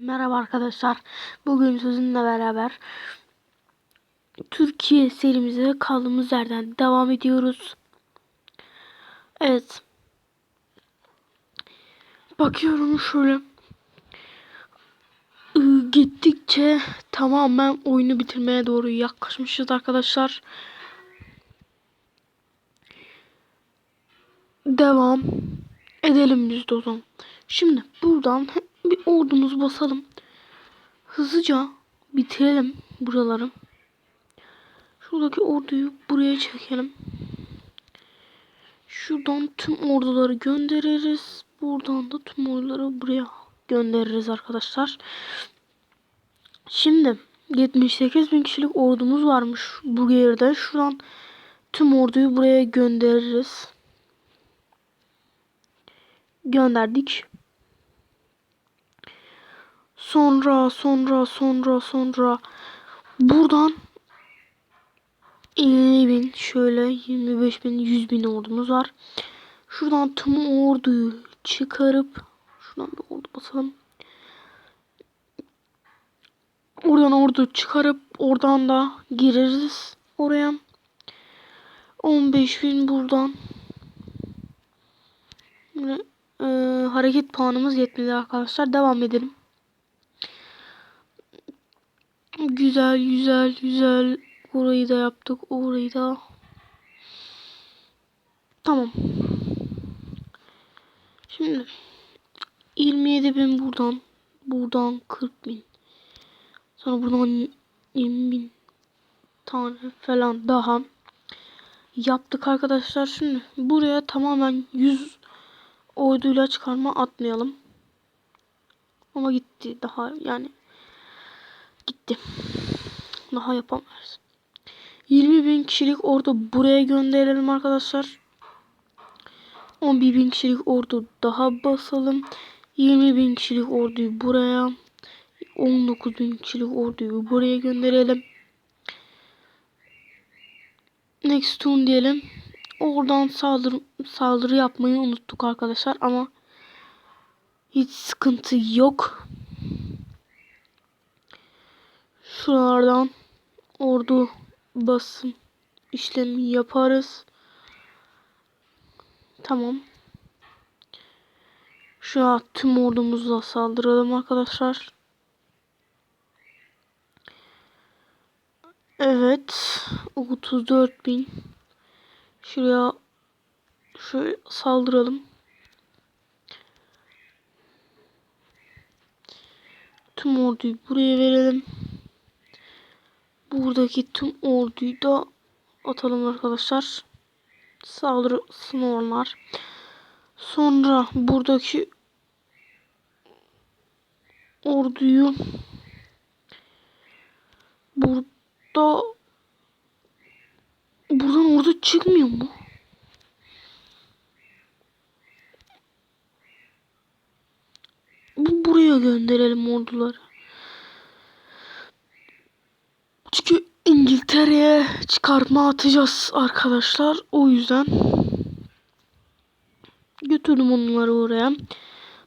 Merhaba arkadaşlar. Bugün sizinle beraber Türkiye serimize kaldığımız yerden devam ediyoruz. Evet. Bakıyorum şöyle. Gittikçe tamamen oyunu bitirmeye doğru yaklaşmışız arkadaşlar. Devam edelim biz de o zaman. Şimdi buradan bir ordumuzu basalım. Hızlıca bitirelim buraları. Şuradaki orduyu buraya çekelim. Şuradan tüm orduları göndeririz. Buradan da tüm orduları buraya göndeririz arkadaşlar. Şimdi 78 bin kişilik ordumuz varmış bu yerde. Şuradan tüm orduyu buraya göndeririz. Gönderdik. Sonra sonra sonra sonra buradan 50 bin şöyle 25 bin 100 bin ordumuz var. Şuradan tüm orduyu çıkarıp şuradan bir ordu basalım. Oradan ordu çıkarıp oradan da gireriz oraya. 15 bin buradan. Böyle, e, hareket puanımız yetmedi arkadaşlar. Devam edelim. Güzel güzel güzel. Orayı da yaptık. Orayı da. Tamam. Şimdi 27 bin buradan. Buradan 40 bin. Sonra buradan 20 bin tane falan daha yaptık arkadaşlar. Şimdi buraya tamamen 100 orduyla çıkarma atmayalım. Ama gitti daha yani gitti. Daha yapamayız. 20 bin kişilik ordu buraya gönderelim arkadaşlar. 11 bin kişilik ordu daha basalım. 20 bin kişilik orduyu buraya. 19 bin kişilik orduyu buraya gönderelim. Next turn diyelim. Oradan saldırı, saldırı yapmayı unuttuk arkadaşlar ama hiç sıkıntı yok. Şuralardan ordu basım işlemi yaparız. Tamam. Şu an tüm ordumuzla saldıralım arkadaşlar. Evet. 34 bin. Şuraya şöyle saldıralım. Tüm orduyu buraya verelim. Buradaki tüm orduyu da atalım arkadaşlar. Saldırısın onlar. Sonra buradaki orduyu burada buradan ordu çıkmıyor mu? Bu buraya gönderelim orduları. Çünkü İngiltere'ye çıkarma atacağız arkadaşlar. O yüzden götürdüm onları oraya.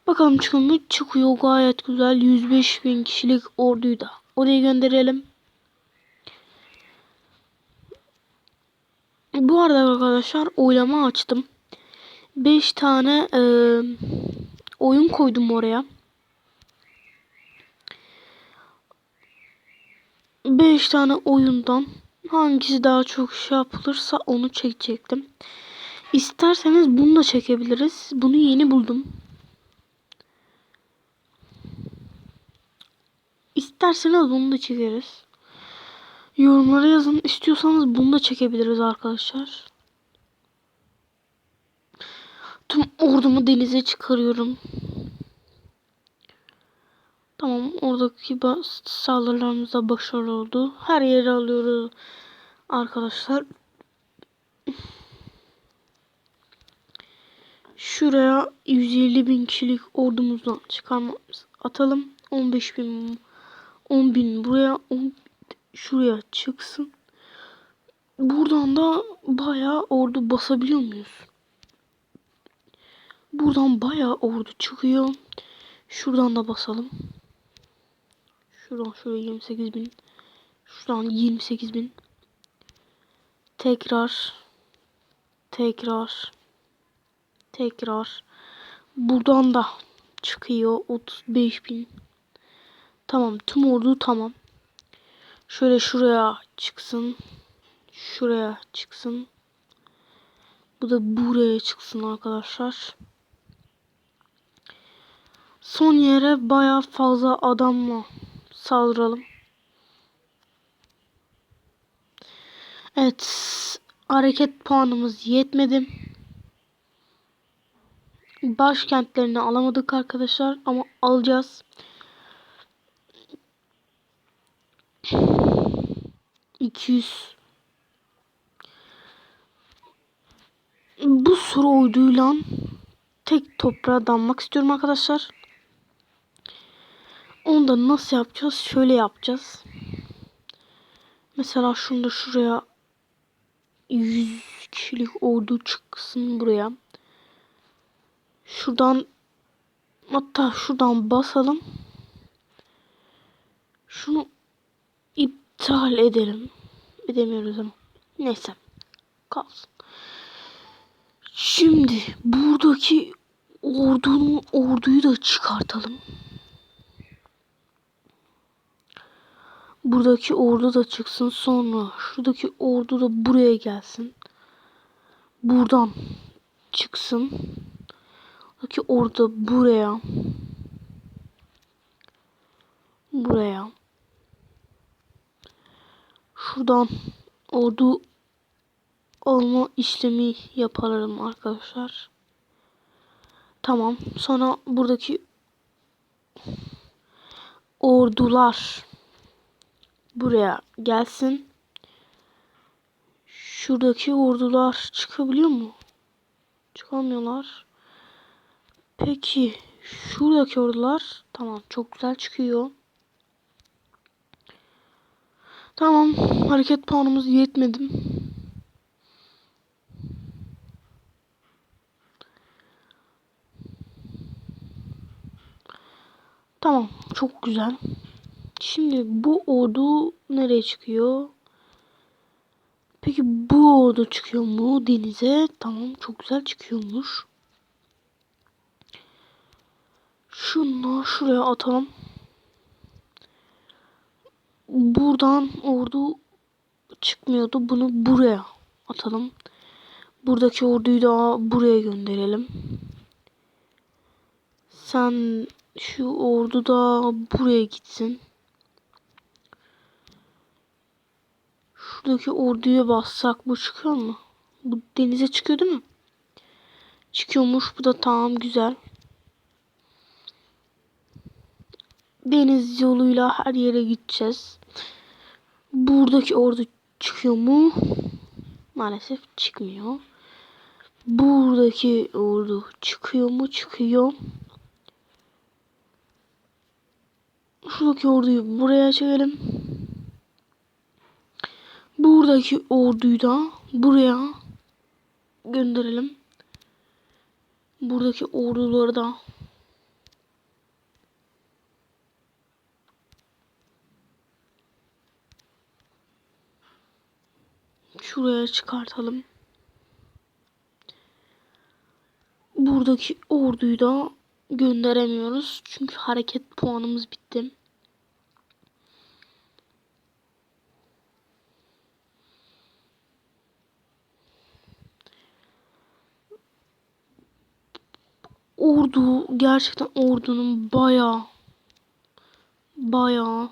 Bakalım çıkıyor mu? Çıkıyor gayet güzel. 105 bin kişilik orduyu da oraya gönderelim. Bu arada arkadaşlar oylama açtım. 5 tane e, oyun koydum oraya. 5 tane oyundan hangisi daha çok şey yapılırsa onu çekecektim. İsterseniz bunu da çekebiliriz. Bunu yeni buldum. İsterseniz bunu da çekeriz. Yorumlara yazın. İstiyorsanız bunu da çekebiliriz arkadaşlar. Tüm ordumu denize çıkarıyorum. Tamam oradaki saldırılarımız da başarılı oldu. Her yeri alıyoruz arkadaşlar. Şuraya 150 bin kişilik ordumuzdan çıkarmamız atalım. 15 bin 10 bin buraya 10, şuraya çıksın. Buradan da bayağı ordu basabiliyor muyuz? Buradan bayağı ordu çıkıyor. Şuradan da basalım. Şuradan şöyle 28 bin. Şuradan 28 bin. Tekrar. Tekrar. Tekrar. Buradan da çıkıyor 35 bin. Tamam tüm ordu tamam. Şöyle şuraya çıksın. Şuraya çıksın. Bu da buraya çıksın arkadaşlar. Son yere baya fazla adamla saldıralım. Evet. Hareket puanımız yetmedi. Başkentlerini alamadık arkadaşlar ama alacağız. İki yüz. Bu soru uyduyla tek toprağa dammak istiyorum arkadaşlar. Onu da nasıl yapacağız? Şöyle yapacağız. Mesela şunu da şuraya 100 kişilik ordu çıksın buraya. Şuradan hatta şuradan basalım. Şunu iptal edelim. Edemiyoruz ama. Neyse. Kalsın. Şimdi buradaki ordunun orduyu da çıkartalım. Buradaki ordu da çıksın sonra şuradaki ordu da buraya gelsin. Buradan çıksın. Buradaki ordu buraya. Buraya. Şuradan ordu alma işlemi yaparım arkadaşlar. Tamam. Sonra buradaki ordular buraya gelsin. Şuradaki ordular çıkabiliyor mu? Çıkamıyorlar. Peki şuradaki ordular tamam çok güzel çıkıyor. Tamam hareket puanımız yetmedi. Tamam çok güzel. Şimdi bu ordu nereye çıkıyor? Peki bu ordu çıkıyor mu denize? Tamam çok güzel çıkıyormuş. Şunu şuraya atalım. Buradan ordu çıkmıyordu. Bunu buraya atalım. Buradaki orduyu da buraya gönderelim. Sen şu ordu da buraya gitsin. Şuradaki orduya bassak bu çıkıyor mu? Bu denize çıkıyor değil mi? Çıkıyormuş. Bu da tamam güzel. Deniz yoluyla her yere gideceğiz. Buradaki ordu çıkıyor mu? Maalesef çıkmıyor. Buradaki ordu çıkıyor mu? Çıkıyor. Şuradaki orduyu buraya çekelim. Buradaki orduyu da buraya gönderelim. Buradaki orduları da şuraya çıkartalım. Buradaki orduyu da gönderemiyoruz. Çünkü hareket puanımız bitti. Ordu gerçekten ordunun baya baya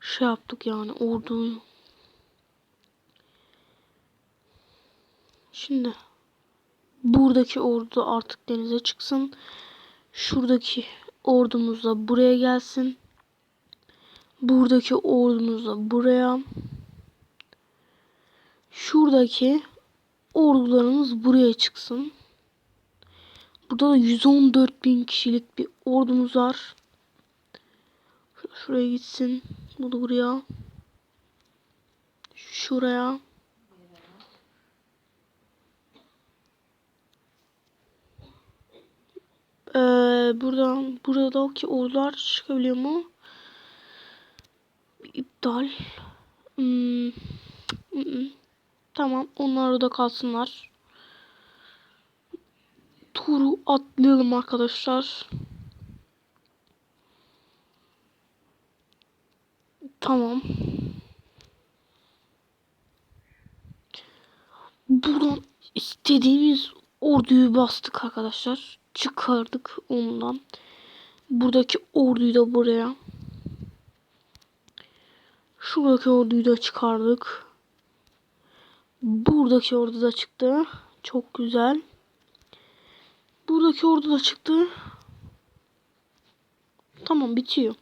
şey yaptık yani orduyu. Şimdi buradaki ordu artık denize çıksın. Şuradaki ordumuz da buraya gelsin. Buradaki ordumuz da buraya. Şuradaki ordularımız buraya çıksın. Burada da 114 bin kişilik bir ordumuz var. Şuraya gitsin. Bu da buraya. Şuraya. Ee, buradan buradaki ordular çıkabiliyor mu? İptal. Hmm. Tamam onlar da kalsınlar. Turu atlayalım arkadaşlar. Tamam. Buradan istediğimiz orduyu bastık arkadaşlar. Çıkardık ondan. Buradaki orduyu da buraya. Şuradaki orduyu da çıkardık. Buradaki ordu da çıktı. Çok güzel. Buradaki ordu da çıktı. Tamam bitiyor.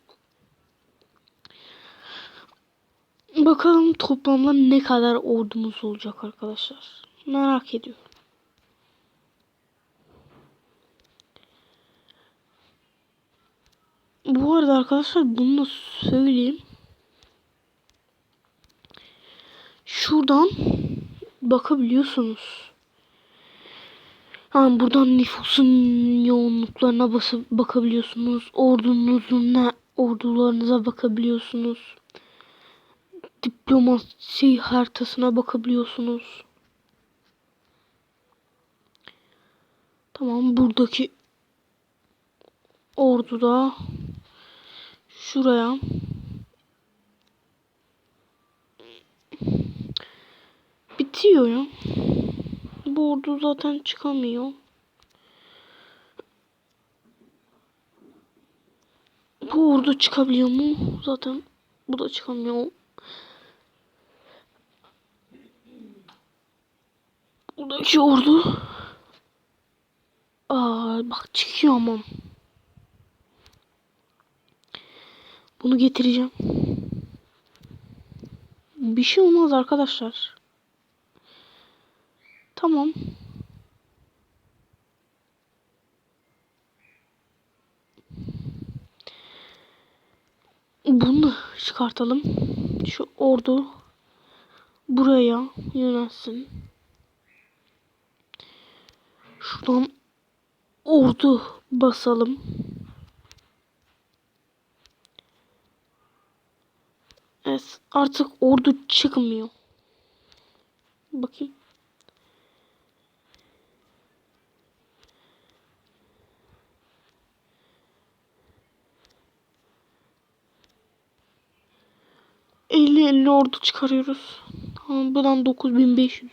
Bakalım toplamda ne kadar ordumuz olacak arkadaşlar. Merak ediyorum. Bu arada arkadaşlar bunu da söyleyeyim. Şuradan bakabiliyorsunuz. Yani buradan nüfusun yoğunluklarına basıp bakabiliyorsunuz. Ordunuzun ne ordularınıza bakabiliyorsunuz. Diplomasi haritasına bakabiliyorsunuz. Tamam buradaki orduda şuraya bitiyor ya. Bu ordu zaten çıkamıyor. Bu ordu çıkabiliyor mu? Zaten bu da çıkamıyor. Buradaki ordu Aa bak çıkıyor ama. Bunu getireceğim. Bir şey olmaz arkadaşlar. Tamam. Bunu çıkartalım. Şu ordu buraya yönelsin. Şuradan ordu basalım. Evet artık ordu çıkmıyor. Bakayım. Elli elli ordu çıkarıyoruz. Tamam buradan 9500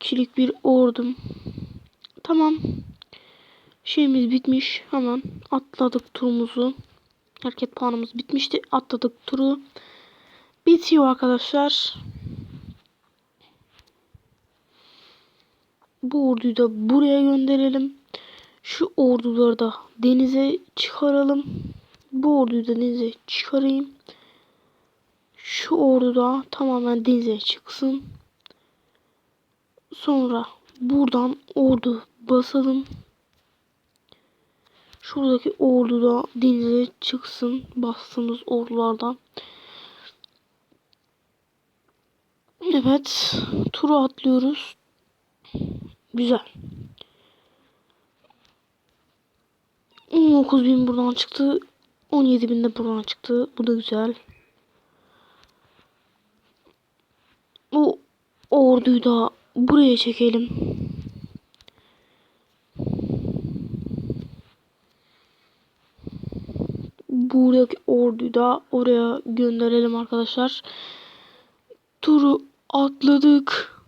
kilik bir ordum. Tamam. Şeyimiz bitmiş. Hemen atladık turumuzu. Hareket puanımız bitmişti. Atladık turu. Bitiyor arkadaşlar. Bu orduyu da buraya gönderelim. Şu orduları da denize çıkaralım. Bu orduyu da denize çıkarayım. Şu ordu da tamamen denize çıksın. Sonra buradan ordu basalım. Şuradaki ordu da denize çıksın. Bastığımız ordulardan. Evet. Turu atlıyoruz. Güzel. 19.000 buradan çıktı. 17.000 de buradan çıktı. Bu da güzel. Bu orduyu da buraya çekelim. Buradaki orduyu da oraya gönderelim arkadaşlar. Turu atladık.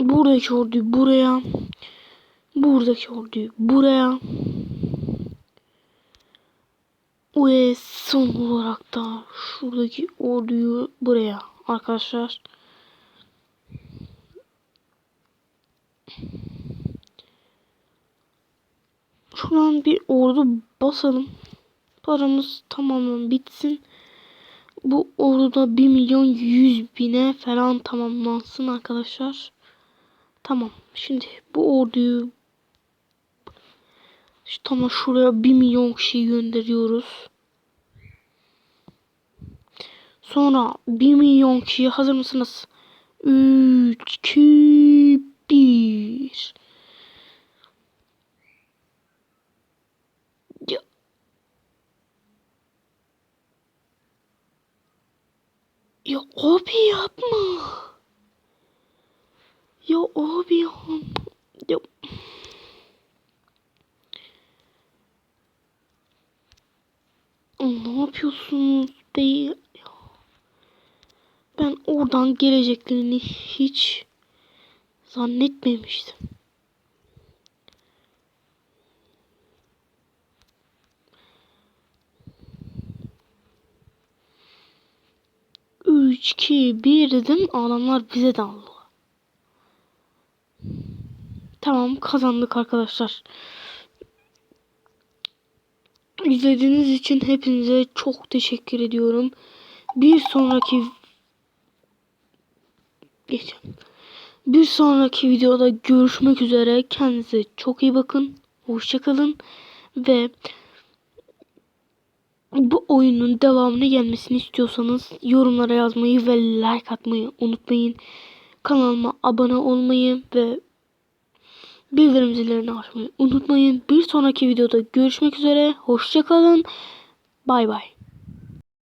Buradaki orduyu buraya. Buradaki orduyu buraya. Ve son olarak da şuradaki orduyu buraya arkadaşlar. Şuradan bir ordu basalım. Paramız tamamen bitsin. Bu orduda 1 milyon 100 bine falan tamamlansın arkadaşlar. Tamam. Şimdi bu orduyu işte ama şuraya 1 milyon kişi gönderiyoruz. Sonra 1 milyon kişiye hazır mısınız? 3, 2, 1. Ya. Ya abi yapma. Ya abi yapma. Ya. Ne yapıyorsunuz ya. Ben oradan geleceklerini hiç zannetmemiştim. Üç, iki, bir dedim. Adamlar bize daldı. Tamam kazandık arkadaşlar. İzlediğiniz için hepinize çok teşekkür ediyorum. Bir sonraki geçelim. Bir sonraki videoda görüşmek üzere. Kendinize çok iyi bakın. Hoşçakalın. Ve bu oyunun devamını gelmesini istiyorsanız yorumlara yazmayı ve like atmayı unutmayın. Kanalıma abone olmayı ve bildirim zillerini açmayı unutmayın. Bir sonraki videoda görüşmek üzere. Hoşçakalın. Bay bay.